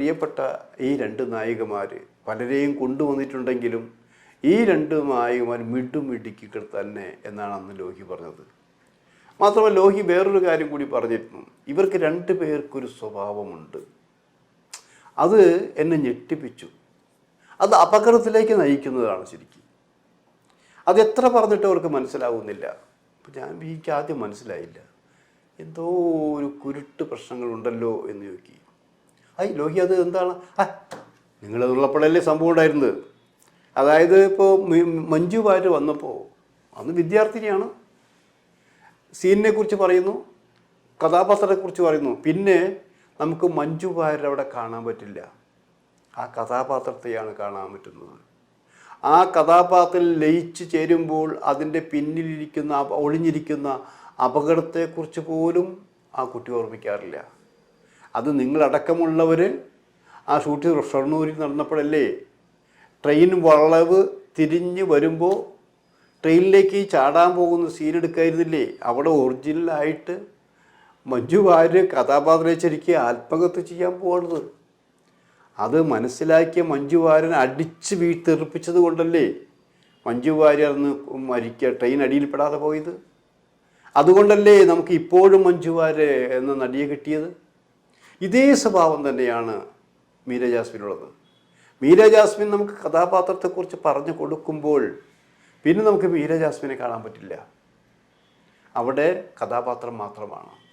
പ്രിയപ്പെട്ട ഈ രണ്ട് നായികമാർ പലരെയും കൊണ്ടുവന്നിട്ടുണ്ടെങ്കിലും ഈ രണ്ട് നായികമാർ മിടുമിടുക്കികൾ തന്നെ എന്നാണ് അന്ന് ലോഹി പറഞ്ഞത്. മാത്രമല്ല ലോഹി വേറൊരു കാര്യം കൂടി പറഞ്ഞിരുന്നു. ഇവർക്ക് രണ്ട് പേർക്കൊരു സ്വഭാവമുണ്ട്. അത് എന്നെ ഞെട്ടിപ്പിച്ചു. അത് അപകടത്തിലേക്ക് നയിക്കുന്നതാണ് ശരിക്കും. അത് എത്ര പറഞ്ഞിട്ട് അവർക്ക് മനസ്സിലാവുന്നില്ല. അപ്പം ഞാൻ എനിക്ക് ആദ്യം മനസ്സിലായില്ല. എന്തോ ഒരു കുരുട്ട് പ്രശ്നങ്ങളുണ്ടല്ലോ എന്ന് ചോദിക്കി. ഐ ലോഹി അത് എന്താണ്? ആ നിങ്ങളതുള്ളപ്പോഴല്ലേ സംഭവം ഉണ്ടായിരുന്നത്. അതായത് ഇപ്പോൾ മഞ്ജു വാര് വന്നപ്പോൾ അന്ന് വിദ്യാർത്ഥിനിയാണ്. സീനിനെ കുറിച്ച് പറയുന്നു കഥാപാത്രത്തെക്കുറിച്ച് പറയുന്നു. പിന്നെ നമുക്ക് മഞ്ജു അവിടെ കാണാൻ പറ്റില്ല. ആ കഥാപാത്രത്തെയാണ് കാണാൻ പറ്റുന്നത്. ആ കഥാപാത്രത്തിൽ ലയിച്ചു ചേരുമ്പോൾ അതിന്റെ പിന്നിലിരിക്കുന്ന ഒളിഞ്ഞിരിക്കുന്ന അപകടത്തെക്കുറിച്ച് പോലും ആ കുട്ടി ഓർമ്മിക്കാറില്ല. അത് നിങ്ങളടക്കമുള്ളവർ ആ ഷൂട്ടിംഗ് ഷൊർണൂരിൽ നടന്നപ്പോഴല്ലേ ട്രെയിൻ വളവ് തിരിഞ്ഞ് വരുമ്പോൾ ട്രെയിനിലേക്ക് ചാടാൻ പോകുന്ന സീൻ എടുക്കായിരുന്നില്ലേ? അവിടെ ഒറിജിനലായിട്ട് മഞ്ജു വാര്യർ കഥാപാത്രം ശരിക്കും ആത്മഹത്യ ചെയ്യാൻ പോകുന്നത് അത് മനസ്സിലാക്കിയ മഞ്ജു വാര്യൻ അടിച്ച് വീട്ടെറിപ്പിച്ചത് കൊണ്ടല്ലേ മഞ്ജു വാര്യർ അന്ന് മരിക്കുക ട്രെയിൻ അടിയിൽപ്പെടാതെ പോയത്? അതുകൊണ്ടല്ലേ നമുക്ക് ഇപ്പോഴും മഞ്ജു വാര്യർ എന്ന നടിയെ കിട്ടിയത്? ഇതേ സ്വഭാവം തന്നെയാണ് മീര ജാസ്മിനുള്ളത്. മീര ജാസ്മിൻ നമുക്ക് കഥാപാത്രത്തെക്കുറിച്ച് പറഞ്ഞു കൊടുക്കുമ്പോൾ പിന്നെ നമുക്ക് മീര ജാസ്മിനെ കാണാൻ പറ്റില്ല. അവിടെ കഥാപാത്രം മാത്രമാണ്.